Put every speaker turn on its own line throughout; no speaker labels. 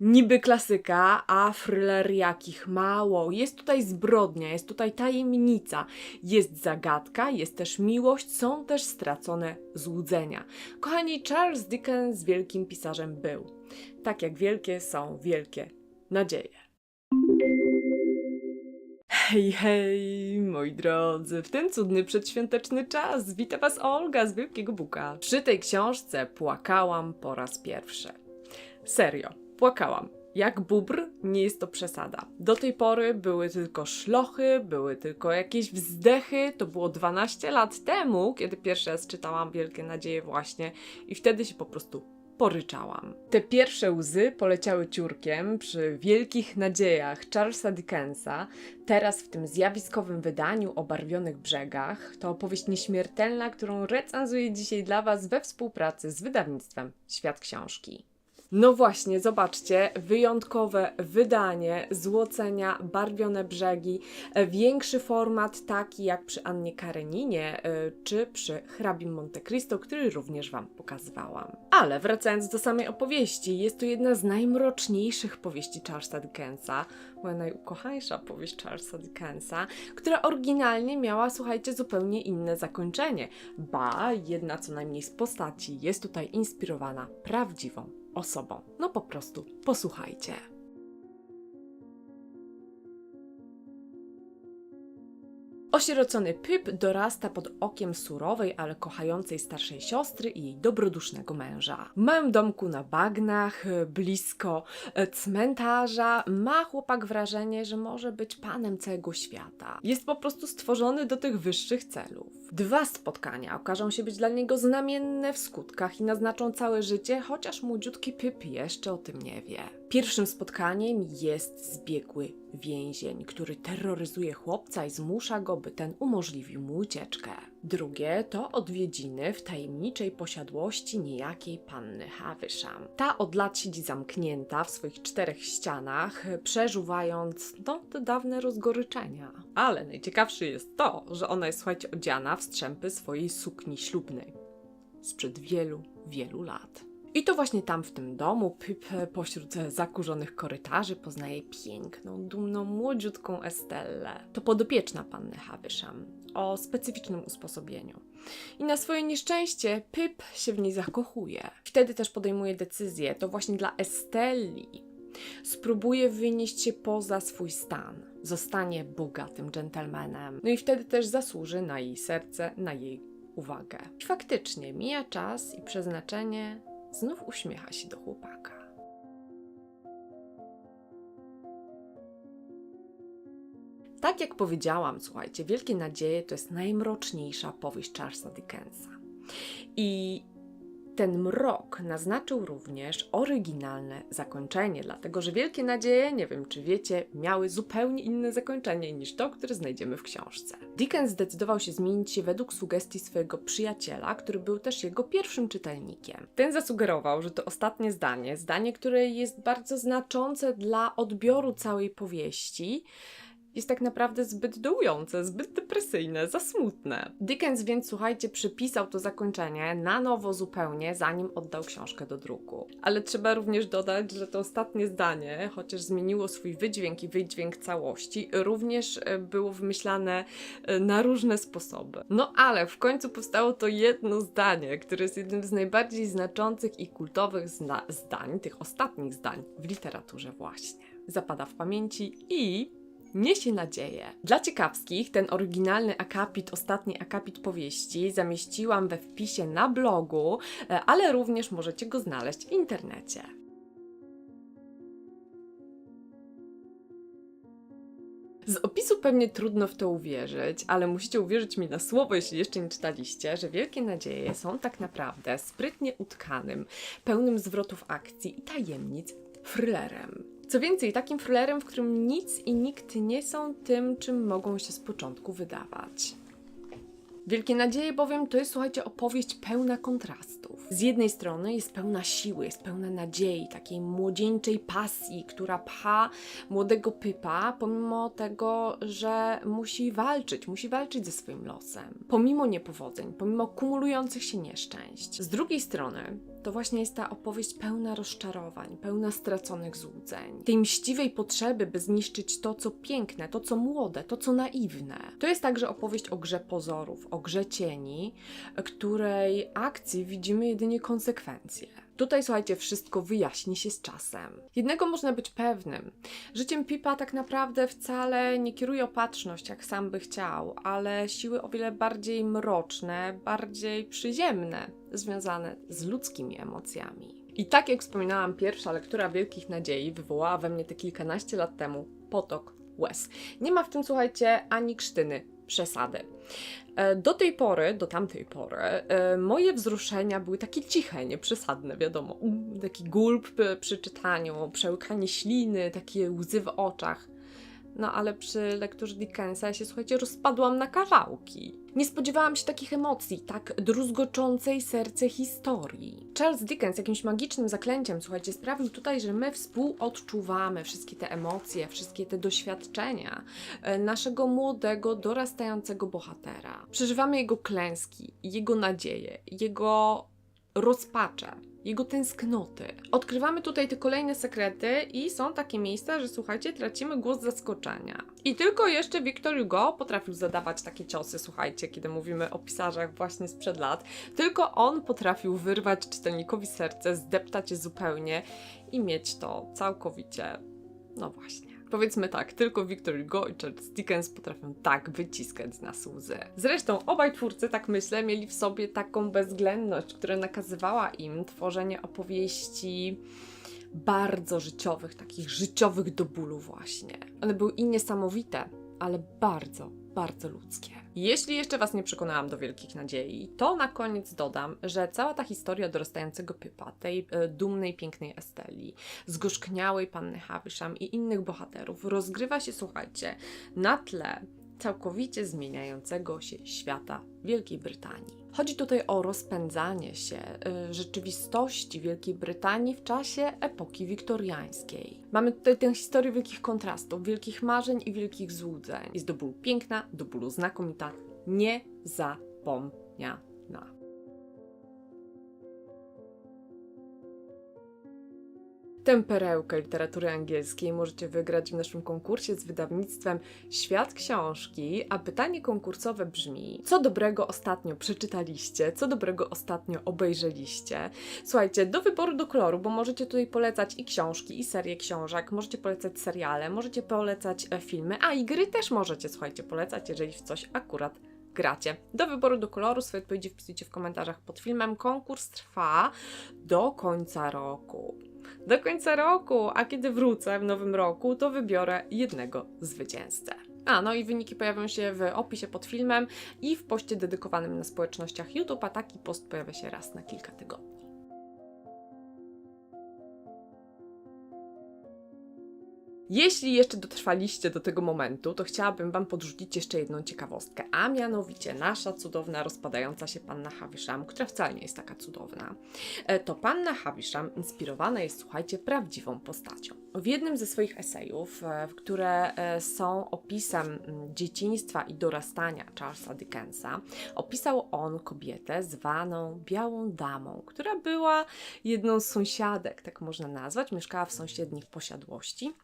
Niby klasyka, a thriller jakich mało. Jest tutaj zbrodnia, jest tutaj tajemnica, jest zagadka, jest też miłość, są też stracone złudzenia. Kochani, Charles Dickens wielkim pisarzem był. Tak jak wielkie są wielkie nadzieje. Hej, hej, moi drodzy, w ten cudny przedświąteczny czas wita Was Olga z Wielkiego Buka. Przy tej książce płakałam po raz pierwszy. Serio, płakałam. Jak bubr, nie jest to przesada. Do tej pory były tylko szlochy, były tylko jakieś wzdechy. To było 12 lat temu, kiedy pierwszy raz czytałam Wielkie Nadzieje właśnie i wtedy się po prostu poryczałam. Te pierwsze łzy poleciały ciurkiem przy Wielkich Nadziejach Charlesa Dickensa. Teraz w tym zjawiskowym wydaniu o barwionych brzegach to opowieść nieśmiertelna, którą recenzuję dzisiaj dla Was we współpracy z wydawnictwem Świat Książki. No właśnie, zobaczcie, wyjątkowe wydanie, złocenia, barwione brzegi, e, większy format, taki jak przy Annie Kareninie e, czy przy hrabim Monte Cristo, który również Wam pokazywałam. Ale wracając do samej opowieści, jest to jedna z najmroczniejszych powieści Charlesa Dickensa, moja najukochańsza powieść Charlesa Dickensa, która oryginalnie miała, słuchajcie, zupełnie inne zakończenie. Ba, jedna co najmniej z postaci jest tutaj inspirowana prawdziwą osobą. No po prostu posłuchajcie. Osierocony Pyp dorasta pod okiem surowej, ale kochającej starszej siostry i jej dobrodusznego męża. W małym domku na bagnach, blisko e, cmentarza, ma chłopak wrażenie, że może być panem całego świata. Jest po prostu stworzony do tych wyższych celów. Dwa spotkania okażą się być dla niego znamienne w skutkach i naznaczą całe życie, chociaż młodziutki Pyp jeszcze o tym nie wie. Pierwszym spotkaniem jest zbiegły więzień, który terroryzuje chłopca i zmusza go, by ten umożliwił mu ucieczkę. Drugie to odwiedziny w tajemniczej posiadłości niejakiej panny Havisham. Ta od lat siedzi zamknięta w swoich czterech ścianach, przeżuwając, no, te dawne rozgoryczenia. Ale najciekawsze jest to, że ona jest, słuchajcie, odziana w strzępy swojej sukni ślubnej. Sprzed wielu, wielu lat. I to właśnie tam w tym domu Pip pośród zakurzonych korytarzy poznaje piękną, dumną, młodziutką Estellę. To podopieczna panny Havisham o specyficznym usposobieniu. I na swoje nieszczęście Pip się w niej zakochuje. Wtedy też podejmuje decyzję, to właśnie dla Estelli. Spróbuje wynieść się poza swój stan. Zostanie bogatym dżentelmenem. No i wtedy też zasłuży na jej serce, na jej uwagę. I faktycznie mija czas i przeznaczenie znów uśmiecha się do chłopaka. Tak jak powiedziałam, słuchajcie, Wielkie Nadzieje to jest najmroczniejsza powieść Charlesa Dickensa. I ten mrok naznaczył również oryginalne zakończenie, dlatego że Wielkie Nadzieje, nie wiem czy wiecie, miały zupełnie inne zakończenie niż to, które znajdziemy w książce. Dickens zdecydował się zmienić się według sugestii swojego przyjaciela, który był też jego pierwszym czytelnikiem. Ten zasugerował, że to ostatnie zdanie, zdanie, które jest bardzo znaczące dla odbioru całej powieści, jest tak naprawdę zbyt dołujące, zbyt depresyjne, za smutne. Dickens więc, słuchajcie, przypisał to zakończenie na nowo zupełnie, zanim oddał książkę do druku. Ale trzeba również dodać, że to ostatnie zdanie, chociaż zmieniło swój wydźwięk i wydźwięk całości, również e, było wymyślane e, na różne sposoby. No ale w końcu powstało to jedno zdanie, które jest jednym z najbardziej znaczących i kultowych zdań, tych ostatnich zdań w literaturze właśnie. Zapada w pamięci i niesie nadzieję. Dla ciekawskich, ten oryginalny akapit, ostatni akapit powieści zamieściłam we wpisie na blogu, e, ale również możecie go znaleźć w internecie. Z opisu pewnie trudno w to uwierzyć, ale musicie uwierzyć mi na słowo, jeśli jeszcze nie czytaliście, że Wielkie Nadzieje są tak naprawdę sprytnie utkanym, pełnym zwrotów akcji i tajemnic thrillerem. Co więcej, takim thrillerem, w którym nic i nikt nie są tym, czym mogą się z początku wydawać. Wielkie Nadzieje bowiem to jest, słuchajcie, opowieść pełna kontrastów. Z jednej strony jest pełna siły, jest pełna nadziei, takiej młodzieńczej pasji, która pcha młodego Pypa, pomimo tego, że musi walczyć, musi walczyć ze swoim losem. Pomimo niepowodzeń, pomimo kumulujących się nieszczęść. Z drugiej strony to właśnie jest ta opowieść pełna rozczarowań, pełna straconych złudzeń. Tej mściwej potrzeby, by zniszczyć to, co piękne, to, co młode, to, co naiwne. To jest także opowieść o grze pozorów, o grze cieni, której akcji widzimy jedynie konsekwencje. Tutaj, słuchajcie, wszystko wyjaśni się z czasem. Jednego można być pewnym. Życiem Pipa tak naprawdę wcale nie kieruje opatrzność, jak sam by chciał, ale siły o wiele bardziej mroczne, bardziej przyziemne, związane z ludzkimi emocjami. I tak jak wspominałam, pierwsza lektura Wielkich Nadziei wywołała we mnie te kilkanaście lat temu potok łez. Nie ma w tym, słuchajcie, ani krztyny przesady. E, Do tej pory, do tamtej pory, e, moje wzruszenia były takie ciche, nieprzesadne, wiadomo. Mm, Taki gulp przy czytaniu, przełykanie śliny, takie łzy w oczach. No ale przy lekturze Dickensa ja się, słuchajcie, rozpadłam na kawałki. Nie spodziewałam się takich emocji, tak druzgoczącej serce historii. Charles Dickens jakimś magicznym zaklęciem, słuchajcie, sprawił tutaj, że my współodczuwamy wszystkie te emocje, wszystkie te doświadczenia e, naszego młodego, dorastającego bohatera. Przeżywamy jego klęski, jego nadzieje, jego rozpacze, jego tęsknoty. Odkrywamy tutaj te kolejne sekrety i są takie miejsca, że słuchajcie, tracimy głos zaskoczenia. I tylko jeszcze Victor Hugo potrafił zadawać takie ciosy, słuchajcie, kiedy mówimy o pisarzach właśnie sprzed lat. Tylko on potrafił wyrwać czytelnikowi serce, zdeptać je zupełnie i mieć to całkowicie, no właśnie. Powiedzmy tak, tylko Victor Hugo i Charles Dickens potrafią tak wyciskać z nas łzy. Zresztą obaj twórcy, tak myślę, mieli w sobie taką bezwzględność, która nakazywała im tworzenie opowieści bardzo życiowych, takich życiowych do bólu właśnie. One były i niesamowite, ale bardzo, bardzo ludzkie. Jeśli jeszcze Was nie przekonałam do wielkich nadziei, to na koniec dodam, że cała ta historia dorastającego Pypa, tej e, dumnej, pięknej Esteli, zgorzkniałej panny Havisham i innych bohaterów rozgrywa się, słuchajcie, na tle całkowicie zmieniającego się świata Wielkiej Brytanii. Chodzi tutaj o rozpędzanie się y, rzeczywistości Wielkiej Brytanii w czasie epoki wiktoriańskiej. Mamy tutaj tę historię wielkich kontrastów, wielkich marzeń i wielkich złudzeń. Jest do bólu piękna, do bólu znakomita, niezapomniana. Tę perełkę literatury angielskiej możecie wygrać w naszym konkursie z wydawnictwem Świat Książki, a pytanie konkursowe brzmi: co dobrego ostatnio przeczytaliście, co dobrego ostatnio obejrzeliście? Słuchajcie, do wyboru do koloru, bo możecie tutaj polecać i książki, i serie książek, możecie polecać seriale, możecie polecać e, filmy, a i gry też możecie, słuchajcie, polecać, jeżeli w coś akurat gracie. Do wyboru do koloru swoje odpowiedzi wpisujcie w komentarzach pod filmem. Konkurs trwa do końca roku. Do końca roku, a kiedy wrócę w nowym roku, to wybiorę jednego zwycięzcę. A, no i wyniki pojawią się w opisie pod filmem i w poście dedykowanym na społecznościach YouTube, a taki post pojawia się raz na kilka tygodni. Jeśli jeszcze dotrwaliście do tego momentu, to chciałabym Wam podrzucić jeszcze jedną ciekawostkę, a mianowicie nasza cudowna, rozpadająca się panna Havisham, która wcale nie jest taka cudowna, e, to panna Havisham inspirowana jest, słuchajcie, prawdziwą postacią. W jednym ze swoich esejów, e, które e, są opisem mm, dzieciństwa i dorastania Charlesa Dickensa, opisał on kobietę zwaną Białą Damą, która była jedną z sąsiadek, tak można nazwać, mieszkała w sąsiednich posiadłości.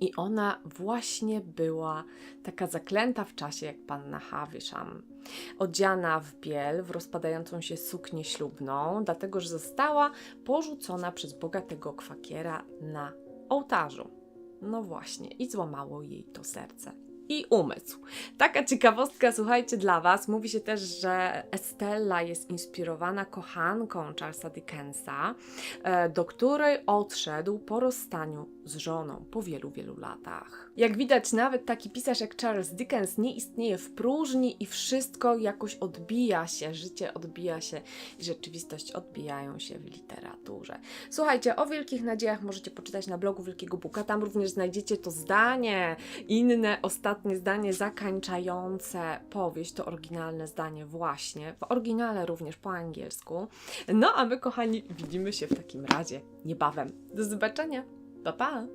I ona właśnie była taka zaklęta w czasie jak panna Havisham. Odziana w biel, w rozpadającą się suknię ślubną, dlatego że została porzucona przez bogatego kwakiera na ołtarzu. No właśnie, i złamało jej to serce. I umysł. Taka ciekawostka, słuchajcie, dla Was. Mówi się też, że Estella jest inspirowana kochanką Charlesa Dickensa, e, do której odszedł po rozstaniu z żoną po wielu, wielu latach. Jak widać, nawet taki pisarz jak Charles Dickens nie istnieje w próżni i wszystko jakoś odbija się, życie odbija się i rzeczywistość odbijają się w literaturze. Słuchajcie, o Wielkich Nadziejach możecie poczytać na blogu Wielkiego Buka, tam również znajdziecie to zdanie, inne, ostatnie zdanie zakańczające powieść, to oryginalne zdanie właśnie, w oryginale również po angielsku. No a my, kochani, widzimy się w takim razie niebawem. Do zobaczenia! Pa, pa!